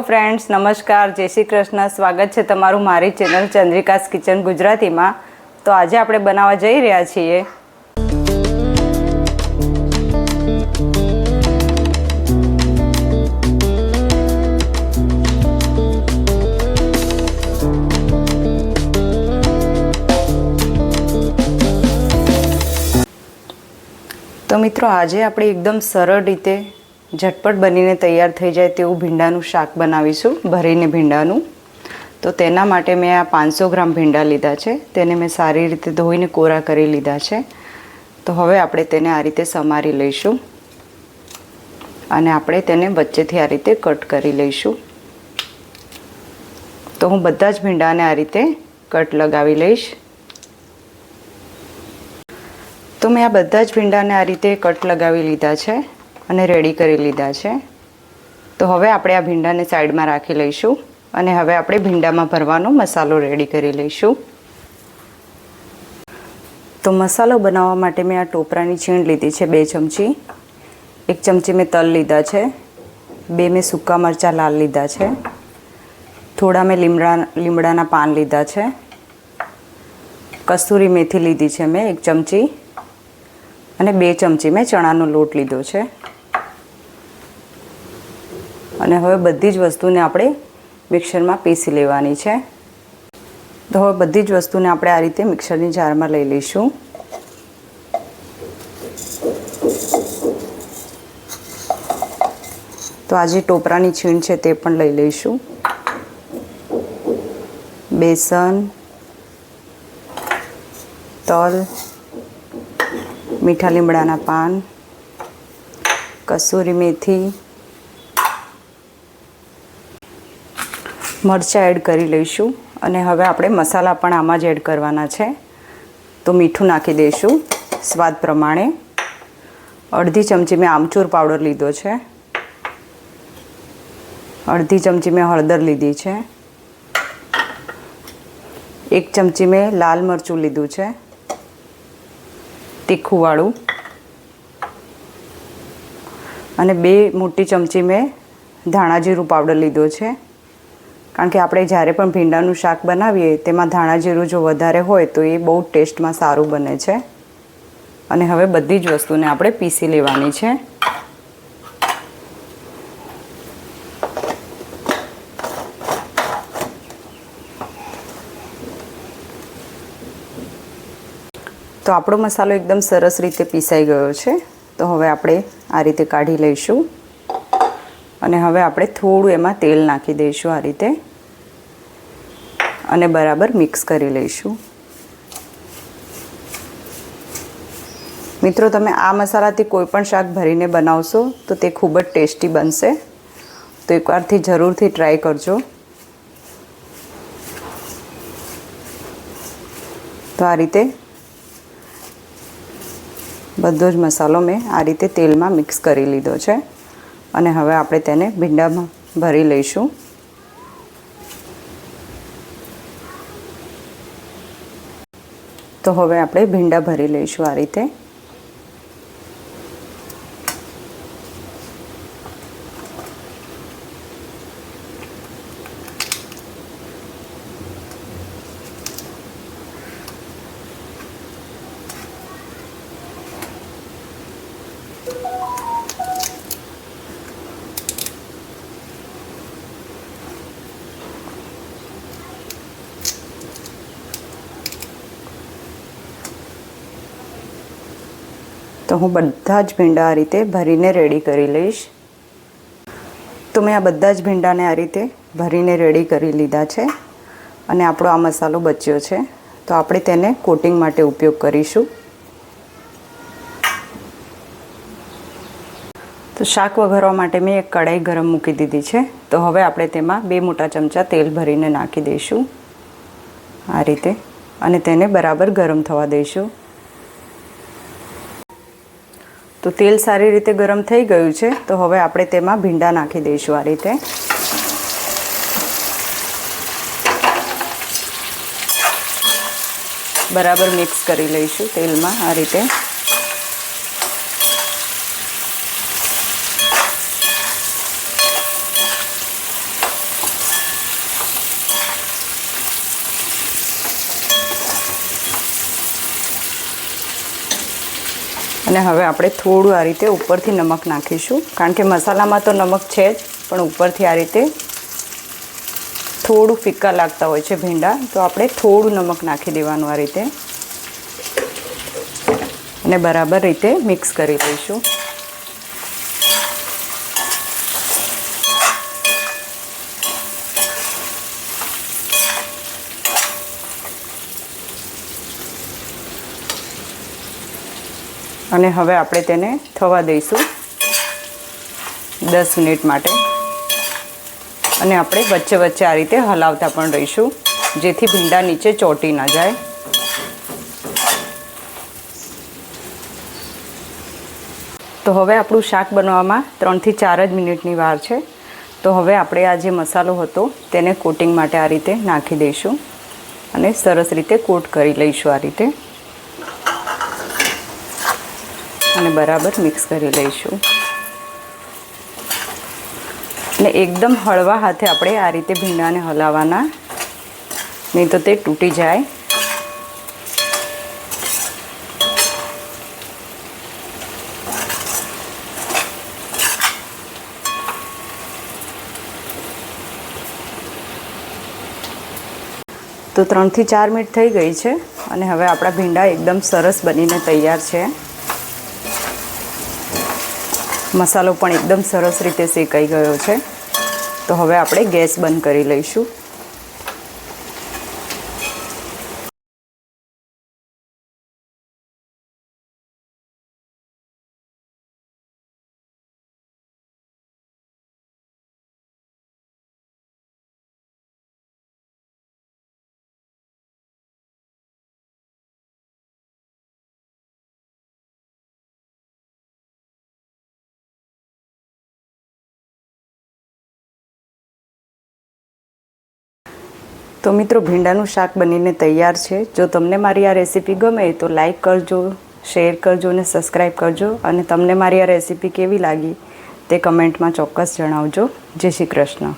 Friends નમસ્કાર જય શ્રી કૃષ્ણ સ્વાગત છે તમારું મારી ચેનલ ચંદ્રિકાસ કિચન ગુજરાતીમાં. તો આજે આપણે બનાવવા જઈ રહ્યા છીએ. તો મિત્રો, આજે આપણે એકદમ સરળ રીતે ઝટપટ બનીને તૈયાર થઈ જાય તેવું ભીંડાનું શાક બનાવીશું, ભરીને ભીંડાનું. તો તેના માટે મેં આ પાંચસો ગ્રામ ભીંડા લીધા છે. તેને મેં સારી રીતે ધોઈને કોરા કરી લીધા છે. તો હવે આપણે તેને આ રીતે સમારી લઈશું. અને આપણે તેને વચ્ચેથી આ રીતે કટ કરી લઈશું. તો હું બધા જ ભીંડાને આ રીતે કટ લગાવી લઈશ. તો મેં આ બધા જ ભીંડાને આ રીતે કટ લગાવી લીધા છે. અને રેડી કરી લીધા છે. તો હવે આપણે આ ભીંડાને સાઈડમાં રાખી લઈશું અને હવે આપણે ભીંડામાં ભરવાનો મસાલો રેડી કરી લઈશું. તો મસાલો બનાવવા માટે મેં આ ટોપરાની છીણ લીધી છે બે ચમચી. એક ચમચી મેં તલ લીધા છે. બે મેં સૂકા મરચાં લાલ લીધા છે. થોડા મેં લીમડા, લીમડાના પાન લીધા છે. કસ્તુરી મેથી લીધી છે મેં એક ચમચી. અને બે ચમચી મેં ચણાનો લોટ લીધો છે. અને હવે બધી જ વસ્તુને આપણે મિક્સરમાં પીસી લેવાની છે. તો હવે બધી જ વસ્તુને આપણે આ રીતે મિક્સરની જારમાં લઈ લઈશું. તો આજે ટોપરાની છીણ છે તે પણ લઈ લઈશું. બેસન, તલ, મીઠા લીમડાના પાન, કસૂરી મેથી મરચાં એડ કરી લઈશું અને હવે આપણે મસાલા પણ આમાં જ એડ કરવાના છે. તો મીઠું નાખી દઈશું સ્વાદ પ્રમાણે. અડધી ચમચી મેં આમચૂર પાવડર લીધો છે. અડધી ચમચી મેં હળદર લીધી છે. એક ચમચી મેં લાલ મરચું લીધું છે. તીખુંવાળું અને બે મોટી ચમચી મેં ધાણા જીરું પાવડર લીધો છે. કારણ કે આપણે જ્યારે પણ ભીંડાનું શાક બનાવીએ, તેમાં ધાણા જીરું જો વધારે હોય, તો એ બહુ ટેસ્ટમાં સારું બને છે. અને હવે બધી જ વસ્તુને આપણે પીસી લેવાની છે. તો આપણો મસાલો એકદમ સરસ રીતે પીસાઈ ગયો છે. તો હવે આપણે આ રીતે કાઢી લઈશું. અને હવે આપણે થોડું એમાં તેલ નાખી દઈશું આ રીતે. અને બરાબર મિક્સ કરી લઈશું. મિત્રો, તમે આ મસાલાથી કોઈ પણ શાક ભરીને બનાવશો તો તે ખૂબ જ ટેસ્ટી બનશે. તો એકવારથી જરૂરથી ટ્રાય કરજો. તો આ રીતે બધો જ મસાલો મેં આ રીતે તેલમાં મિક્સ કરી લીધો છે. અને હવે આપણે તેને ભીંડામાં ભરી લઈશું. તો હવે આપણે ભીંડા ભરી લઈશું આ રીતે. તો હું બધા જ ભીંડા આ રીતે ભરીને રેડી કરી લઈશ. તો મેં આ બધા જ ભીંડાને આ રીતે ભરીને રેડી કરી લીધા છે. અને આપણો આ મસાલો બચ્યો છે. તો આપણે તેને કોટિંગ માટે ઉપયોગ કરીશું. તો શાક વઘારવા માટે મેં એક કઢાઈ ગરમ મૂકી દીધી છે. તો હવે આપણે તેમાં બે મોટા ચમચા તેલ ભરીને નાખી દઈશું. આ રીતે. અને તેને બરાબર ગરમ થવા દઈશું. તો તેલ સારી રીતે ગરમ થઈ ગયું છે, તો હવે આપણે તેમાં ભીંડા નાખી દઈશું આ રીતે. બરાબર મિક્સ કરી લઈશું તેલમાં આ રીતે. અને હવે આપણે થોડું આ રીતે ઉપરથી નમક નાખીશું. કારણ કે મસાલામાં તો નમક છે જ, પણ ઉપરથી આ રીતે થોડું ફિક્કા લાગતા હોય છે ભીંડા, તો આપણે થોડું નમક નાખી દેવાનું આ રીતે. અને બરાબર રીતે મિક્સ કરી લઈશું. અને હવે આપણે તેને થવા દઈશું દસ મિનિટ માટે. અને આપણે વચ્ચે વચ્ચે આ રીતે હલાવતા પણ રહીશું, જેથી ભીંડા નીચે ચોંટી ન જાય. તો હવે આપણું શાક બનાવવામાં ત્રણથી ચાર જ મિનિટની વાર છે. તો હવે આપણે આ જે મસાલો હતો તેને કોટિંગ માટે આ રીતે નાખી દઈશું અને સરસ રીતે કોટ કરી લઈશું આ રીતે. અને બરાબર મિક્સ કરી લઈશું. અને એકદમ હળવા હાથે આપણે આ રીતે ભીંડાને હલાવવાના. નહીં તો તે તૂટી જાય. તો ત્રણથી ચાર મિનિટ થઈ ગઈ છે અને હવે આપણા ભીંડા એકદમ સરસ બનીને તૈયાર છે. મસાલો પણ એકદમ સરસ રીતે શેકાઈ ગયો છે. તો હવે આપણે ગેસ બંધ કરી લઈશું. તો મિત્રો, ભીંડાનું શાક બનીને તૈયાર છે. જો તમને મારી આ રેસીપી ગમે તો લાઈક કરજો, શેર કરજો અને સબસ્ક્રાઈબ કરજો. અને તમને મારી આ રેસીપી કેવી લાગી તે કમેન્ટમાં ચોક્કસ જણાવજો. જય શ્રી કૃષ્ણ.